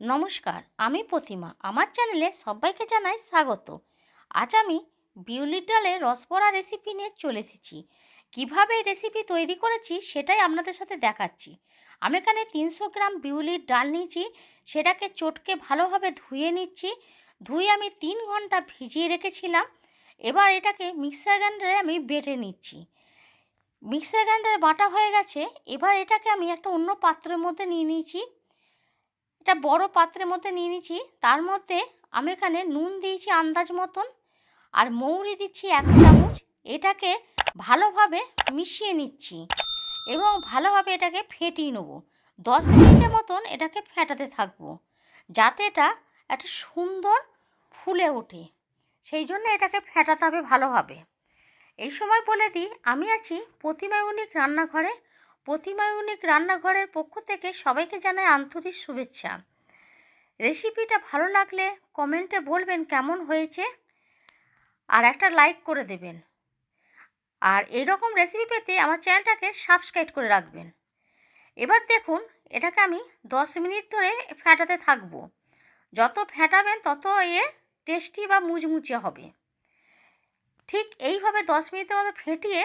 নমস্কার, আমি প্রতিমা। আমার চ্যানেলে সবাইকে জানাই স্বাগত। আজ আমি বিউলির ডালের রসবড়া রেসিপি নিয়ে চলে এসেছি। কীভাবে এই রেসিপি তৈরি করেছি সেটাই আপনাদের সাথে দেখাচ্ছি। আমি এখানে তিনশো গ্রাম বিউলির ডাল নিয়েছি। সেটাকে চটকে ভালোভাবে ধুয়ে নিচ্ছি। ধুয়ে আমি তিন ঘণ্টা ভিজিয়ে রেখেছিলাম। এবার এটাকে মিক্সার গ্রাইন্ডারে আমি বেটে নিচ্ছি। মিক্সার গ্রাইন্ডারে বাটা হয়ে গেছে। এবার এটাকে আমি একটা অন্য পাত্রের মধ্যে নিয়ে নিয়েছি। এটা বড় পাত্রের মধ্যে নিয়ে নিয়েছি। তার মধ্যে আমি এখানে নুন দিয়েছি আন্দাজ মতন আর মৌরি দিচ্ছি এক চামচ। এটাকে ভালোভাবে মিশিয়ে নিচ্ছি এবং ভালোভাবে এটাকে ফেটিয়ে নেব। দশ মিনিটের মতন এটাকে ফেটাতে থাকব যাতে এটা একটা সুন্দর ফুলে ওঠে। সেই জন্য এটাকে ফেটাতে হবে ভালোভাবে। এই সময় বলে দিই, আমি আছি প্রতিমা ইউনিক রান্নাঘরে। প্রতিমা ইউনিক রান্নাঘরের পক্ষ থেকে সবাইকে জানাই আন্তরিক শুভেচ্ছা। রেসিপিটা ভালো লাগলে কমেন্টে বলবেন কেমন হয়েছে আর একটা লাইক করে দেবেন। আর এই রকম রেসিপি পেতে আমার চ্যানেলটাকে সাবস্ক্রাইব করে রাখবেন। এবার দেখুন, এটাকে আমি দশ মিনিট ধরে ফেটাতে থাকব। যত ফেটাবেন তত এ টেস্টি বা মুচমুচে হবে। ঠিক এইভাবে দশ মিনিটের মতো ফেটিয়ে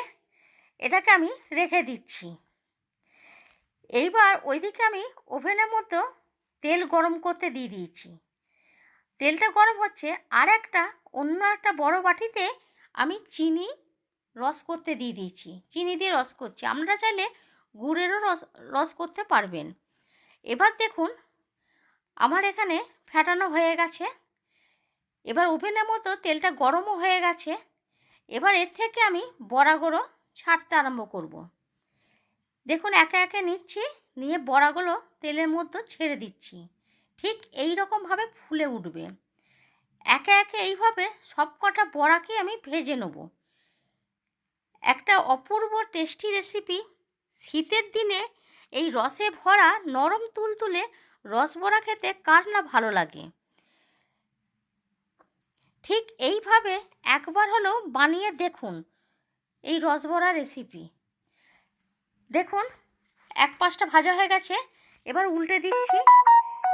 এটাকে আমি রেখে দিচ্ছি। এইবার ওইদিকে আমি ওভেনের মধ্যে তেল গরম করতে দিয়ে দিয়েছি। তেলটা গরম হচ্ছে আর একটা অন্য একটা বড় বাটিতে আমি চিনি রস করতে দিয়ে দিয়েছি। চিনি দিয়ে রস করছি। আপনারা চাইলে গুড়েরও রস রস করতে পারবেন। এবার দেখুন, আমার এখানে ফেটানো হয়ে গেছে। এবার ওভেনের মতো তেলটা গরমও হয়ে গেছে। এবার এর থেকে আমি বড়াগুলো ছাড়তে আরম্ভ করব। দেখুন, একে একে নিচ্ছি, নিয়ে বড়াগুলো তেলের মধ্যে ছেড়ে দিচ্ছি। ঠিক এই রকমভাবে ফুলে উঠবে। একে একে এইভাবে সব কটা বড়াকে আমি ভেজে নেব। একটা অপূর্ব টেস্টি রেসিপি। শীতের দিনে এই রসে ভরা নরম তুলতুলে রস বড়া খেতে কার না ভালো লাগে। ঠিক এইভাবে একবার হলেও বানিয়ে দেখুন এই রসবড়া রেসিপি। দেখুন, এক পাশটা ভাজা হয়ে গেছে। এবার উল্টে দিচ্ছি।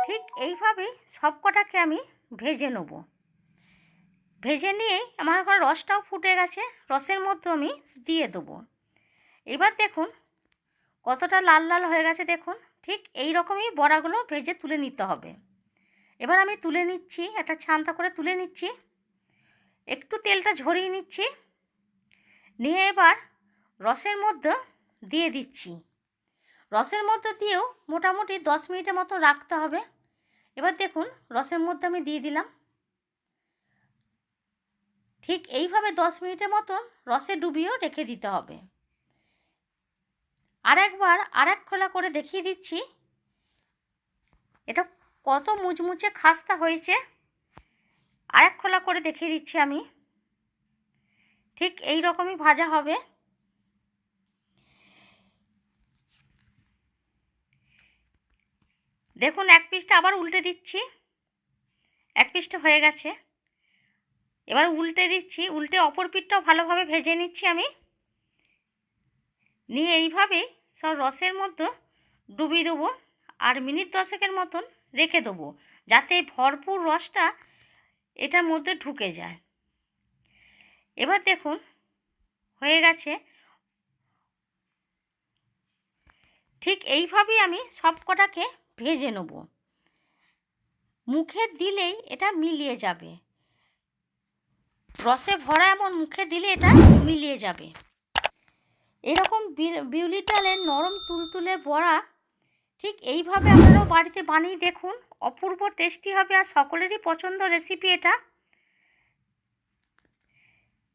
ঠিক এইভাবেই সব কটাকে আমি ভেজে নেব। ভেজে নিয়ে আমার এখন রসটাও ফুটে গেছে। রসের মধ্যে আমি দিয়ে দেবো। এবার দেখুন, কতটা লাল লাল হয়ে গেছে দেখুন। ঠিক এই রকমই বড়াগুলো ভেজে তুলে নিতে হবে। এবার আমি তুলে নিচ্ছি, একটা ছান্তা করে তুলে নিচ্ছি। একটু তেলটা ঝরিয়ে নিচ্ছি। নিয়ে এবার রসের মধ্যে দিয়ে দিচ্ছি। রসের মধ্যে দিয়েও মোটামুটি দশ মিনিটের মতো রাখতে হবে। এবার দেখুন, রসের মধ্যে আমি দিয়ে দিলাম। ঠিক এইভাবে দশ মিনিটের মতন রসে ডুবিয়েও রেখে দিতে হবে। আর একবার, আর এক খোলা করে দেখিয়ে দিচ্ছি। এটা কত মুচমুচে খাস্তা হয়েছে। আর এক খোলা করে দেখিয়ে দিচ্ছি আমি। ঠিক এই রকমই ভাজা হবে। দেখুন, এক পিসটা আবার উল্টে দিচ্ছি। এক পিসটা হয়ে গেছে। এবার উল্টে দিচ্ছি, উল্টে অপর পিঠটাও ভালোভাবে ভেজে নিচ্ছি আমি। নিয়ে এইভাবে সব রসের মধ্যে ডুবিয়ে দেবো আর মিনিট দশেকের মতন রেখে দেবো যাতে ভরপুর রসটা এটার মধ্যে ঢুকে যায়। এবার দেখুন, হয়ে গেছে। ঠিক এইভাবেই আমি সব কটাকে ভেজে নেব। মুখে দিলেই এটা মিলিয়ে যাবে। রসে ভরা এমন মুখে দিলে এটা মিলিয়ে যাবে। এরকম বিউলি ডালের নরম তুলতুলে বড়া ঠিক এইভাবে আপনারাও বাড়িতে বানিয়ে দেখুন। অপূর্ব টেস্টি হবে আর সকলেরই পছন্দ রেসিপি এটা।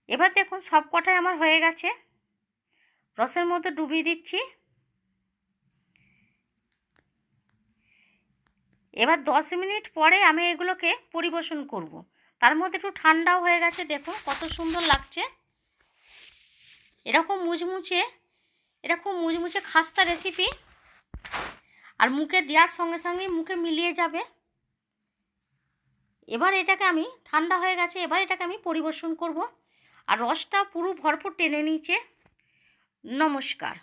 এবার দেখুন সব কটাই আমার হয়ে গেছে। রসের মধ্যে ডুবিয়ে দিচ্ছি। এবার দশ মিনিট পরে আমি এগুলোকে পরিবেশন করব। তার মধ্যে একটু ঠান্ডাও হয়ে গেছে, দেখুন কত সুন্দর লাগছে। এরকম মুচমুচে এরকম মুচমুচে খাস্তা রেসিপি আর মুখে দেওয়ার সঙ্গে সঙ্গে মুখে মিলিয়ে যাবে। এবার এটাকে আমি, ঠান্ডা হয়ে গেছে, এবার এটাকে আমি পরিবেশন করব। আর রসটা পুরো ভরপুর টেনে নিয়েছে। নমস্কার।